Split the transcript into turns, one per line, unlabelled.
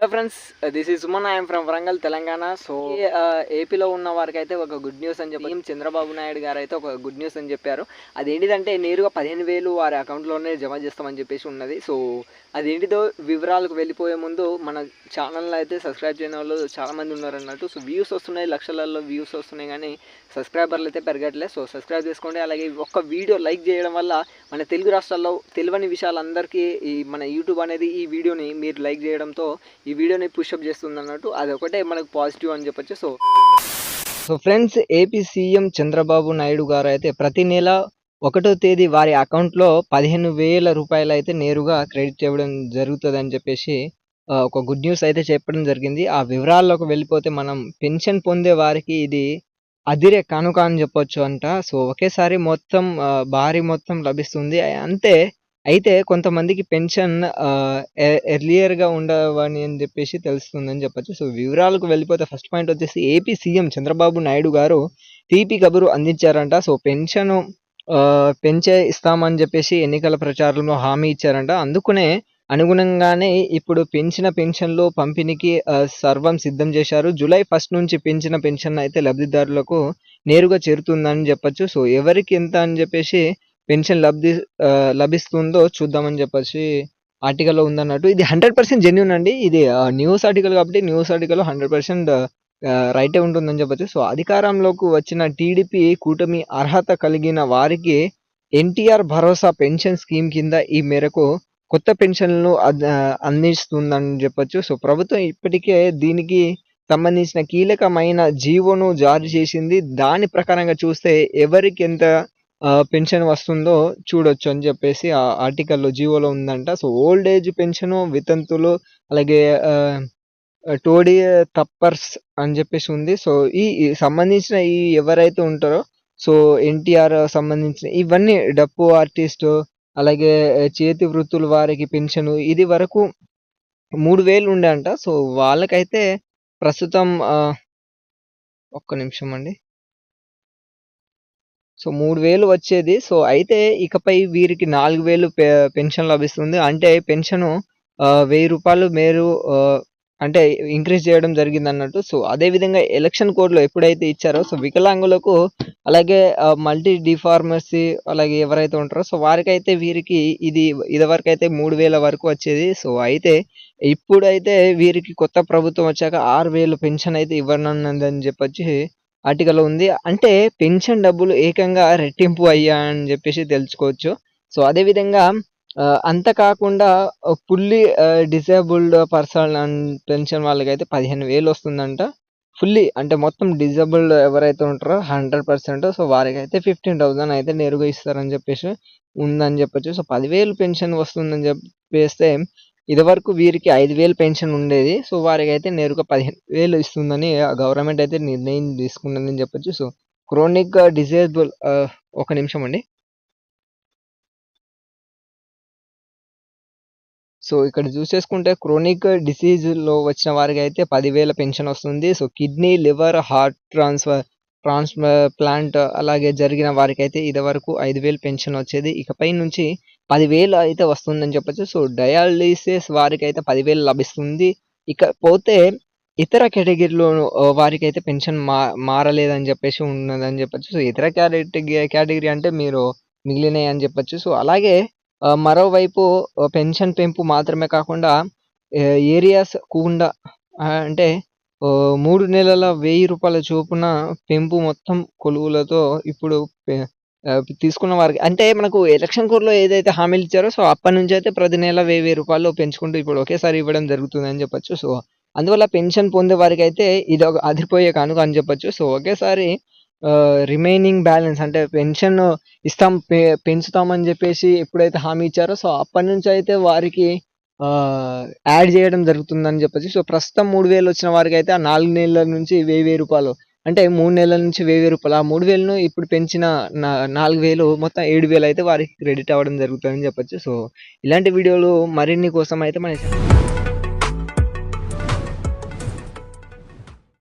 Hello friends this is Suman I'm from Warangal Telangana so ఏపీలో ఉన్న వారికి అయితే ఒక గుడ్ న్యూస్ అని చెప్పి చంద్రబాబు నాయుడు గారు అయితే ఒక గుడ్ న్యూస్ అని చెప్పారు. అదేంటిదంటే నేరుగా పదిహేను వేలు వారి అకౌంట్లోనే జమ చేస్తామని చెప్పేసి ఉన్నది. సో అదేంటిదో వివరాలకు వెళ్ళిపోయే ముందు మన ఛానల్లో అయితే సబ్స్క్రైబ్ చేయని వాళ్ళు చాలామంది ఉన్నారు అన్నట్టు సో వ్యూస్ వస్తున్నాయి లక్షలలో వ్యూస్ వస్తున్నాయి కానీ సబ్స్క్రైబర్లు అయితే పెరగట్లేదు సో సబ్స్క్రైబ్ చేసుకోండి. అలాగే ఒక్క వీడియో లైక్ చేయడం వల్ల మన తెలుగు రాష్ట్రాల్లో తెలియని విషయాలందరికీ ఈ మన యూట్యూబ్ అనేది ఈ వీడియోని మీరు లైక్ చేయడంతో ఈ వీడియోని పుషప్ చేస్తుంది అన్నట్టు. అది ఒకటే మనకు పాజిటివ్ అని చెప్పొచ్చు. So so friends AP CM Chandrababu Naidu garu అయితే ప్రతి నెల ఒకటో తేదీ వారి అకౌంట్లో పదిహేను వేల రూపాయలు అయితే నేరుగా క్రెడిట్ చేయడం జరుగుతుంది అని చెప్పేసి ఒక గుడ్ న్యూస్ అయితే చెప్పడం జరిగింది. ఆ వివరాల్లోకి వెళ్ళిపోతే మనం పెన్షన్ పొందే వారికి ఇది అదిరే కానుక అని చెప్పొచ్చు అంట. సో ఒకేసారి మొత్తం భారీ మొత్తం లభిస్తుంది. అంతే అయితే కొంతమందికి పెన్షన్ ఎర్లియర్గా ఉండవని అని చెప్పేసి తెలుస్తుందని చెప్పొచ్చు. సో వివరాలకు వెళ్ళిపోతే ఫస్ట్ పాయింట్ వచ్చేసి ఏపీ సీఎం చంద్రబాబు నాయుడు గారు తీపి కబురు అందించారంట. సో పెన్షన్ పెంచే ఇస్తామని చెప్పేసి ఎన్నికల ప్రచారంలో హామీ ఇచ్చారంట. అందుకునే అనుగుణంగానే ఇప్పుడు పెంచిన పెన్షన్లు పంపిణీకి సర్వం సిద్ధం చేశారు. జూలై ఫస్ట్ నుంచి పెంచిన పెన్షన్ అయితే లబ్ధిదారులకు నేరుగా చేరుతుందని చెప్పొచ్చు. సో ఎవరికి ఎంత అని చెప్పేసి పెన్షన్ లబ్ధి లభిస్తుందో చూద్దామని చెప్పేసి ఆర్టికల్లో ఉందన్నట్టు. ఇది హండ్రెడ్ పర్సెంట్ జెన్యున్ అండి. ఇది న్యూస్ ఆర్టికల్ కాబట్టి న్యూస్ ఆర్టికల్ హండ్రెడ్ పర్సెంట్ రైటే ఉంటుందని చెప్పొచ్చు. సో అధికారంలోకి వచ్చిన టీడీపీ కూటమి అర్హత కలిగిన వారికి ఎన్టీఆర్ భరోసా పెన్షన్ స్కీమ్ కింద ఈ మేరకు కొత్త పెన్షన్లు అందిస్తుందని చెప్పొచ్చు. సో ప్రభుత్వం ఇప్పటికే దీనికి సంబంధించిన కీలకమైన జీవోను జారీ చేసింది. దాని ప్రకారంగా చూస్తే ఎవరికి ఎంత పెన్షన్ వస్తుందో చూడొచ్చు అని చెప్పేసి ఆ ఆర్టికల్లో జీవోలో ఉందంట. సో ఓల్డ్ ఏజ్ పెన్షన్ వితంతులు అలాగే టోడీ తప్పర్స్ అని చెప్పేసి ఉంది. సో ఈ సంబంధించిన ఈ ఎవరైతే ఉంటారో సో ఎన్టీఆర్ సంబంధించిన ఇవన్నీ డప్పు ఆర్టిస్ట్ అలాగే చేతి వృత్తుల వారికి పెన్షన్ ఇది వరకు మూడు వేలు ఉండే అంట. సో వాళ్ళకైతే ప్రస్తుతం ఒక్క నిమిషం అండి. సో మూడు వేలు వచ్చేది. సో అయితే ఇకపై వీరికి నాలుగు వేలు పె- పెన్షన్ లభిస్తుంది. అంటే పెన్షన్ వెయ్యి రూపాయలు మేరు అంటే ఇంక్రీజ్ చేయడం జరిగింది అన్నట్టు సో అదే విధంగా ఎలక్షన్ కోడ్లో ఎప్పుడైతే ఇచ్చారో సో వికలాంగులకు అలాగే మల్టీ డిఫార్మసీ అలాగే ఎవరైతే ఉంటారో సో వారికైతే వీరికి ఇది ఇదివరకు అయితే మూడు వేల వరకు వచ్చేది. సో అయితే ఇప్పుడైతే వీరికి కొత్త ప్రభుత్వం వచ్చాక ఆరు వేలు పెన్షన్ అయితే ఇవ్వనున్నదని చెప్పొచ్చి ఆర్టికల్ ఉంది. అంటే పెన్షన్ డబ్బులు ఏకంగా రెట్టింపు అయ్యా అని చెప్పేసి తెలుసుకోవచ్చు. సో అదే విధంగా అంత కాకుండా ఫుల్లీ డిసేబుల్డ్ పర్సన్ పెన్షన్ వాళ్ళకైతే పదిహేను వేలు వస్తుందంట. ఫుల్లీ అంటే మొత్తం డిజబుల్డ్ ఎవరైతే ఉంటారో హండ్రెడ్ పర్సెంట్ సో వారికి అయితే ఫిఫ్టీన్ థౌసండ్ అయితే నేరుగా ఇస్తారని చెప్పేసి ఉందని చెప్పొచ్చు. సో పదివేలు పెన్షన్ వస్తుందని చెప్పేస్తే ఇదివరకు వీరికి ఐదు వేలు పెన్షన్ ఉండేది. సో వారికి అయితే నేరుగా పదిహేను వేలు ఇస్తుందని గవర్నమెంట్ అయితే నిర్ణయం తీసుకున్నదని చెప్పొచ్చు. సో క్రోనిక్ డిజేబుల్ ఒక నిమిషం అండి. సో ఇక్కడ చూసేసుకుంటే క్రోనిక్ డిసీజ్లో వచ్చిన వారికి అయితే పదివేల పెన్షన్ వస్తుంది. So kidney liver heart transfer transfer plant అలాగే జరిగిన వారికి అయితే ఇది వరకు ఐదు వేలు పెన్షన్ వచ్చేది. ఇకపై నుంచి పదివేలు అయితే వస్తుందని చెప్పొచ్చు. సో డయాలిసిస్ వారికి అయితే పదివేలు లభిస్తుంది. ఇకపోతే ఇతర కేటగిరీలో వారికి అయితే పెన్షన్ మా మారలేదని చెప్పేసి ఉన్నదని చెప్పొచ్చు. సో ఇతర కేటగిరీ కేటగిరీ అంటే మీరు మిగిలినాయి అని చెప్పొచ్చు. సో అలాగే మరోవైపు పెన్షన్ పెంపు మాత్రమే కాకుండా ఏరియాస్ కూడా అంటే మూడు నెలల వెయ్యి రూపాయల చొప్పున పెంపు మొత్తం కొలువులతో ఇప్పుడు తీసుకున్న వారికి అంటే మనకు ఎలక్షన్ కోర్లో ఏదైతే హామీలు ఇచ్చారో సో అప్పటి నుంచి అయితే ప్రతి నెల వెయ్యి వెయ్యి రూపాయలు పెంచుకుంటూ ఇప్పుడు ఒకేసారి ఇవ్వడం జరుగుతుంది అని చెప్పొచ్చు. సో అందువల్ల పెన్షన్ పొందే వారికి అయితే ఇది ఒక అదిరిపోయే కానుక అని చెప్పొచ్చు. సో ఒకేసారి రిమైనింగ్ బ్యాలెన్స్ అంటే పెన్షన్ ఇస్తాం పె- పెంచుతామని చెప్పేసి ఎప్పుడైతే హామీ ఇచ్చారో సో అప్పటి నుంచి అయితే వారికి యాడ్ చేయడం జరుగుతుందని చెప్పొచ్చు. సో ప్రస్తుతం మూడు వేలు వచ్చిన వారికి అయితే ఆ నాలుగు నెలల నుంచి వెయ్యి వెయ్యి రూపాయలు అంటే మూడు నెలల నుంచి వెయ్యి వెయ్యి రూపాయలు. ఆ మూడు వేలను ఇప్పుడు పెంచిన నాలుగు వేలు మొత్తం ఏడు వేలు అయితే వారికి క్రెడిట్ అవ్వడం జరుగుతుందని చెప్పొచ్చు. సో ఇలాంటి వీడియోలు మరిన్ని కోసం అయితే మన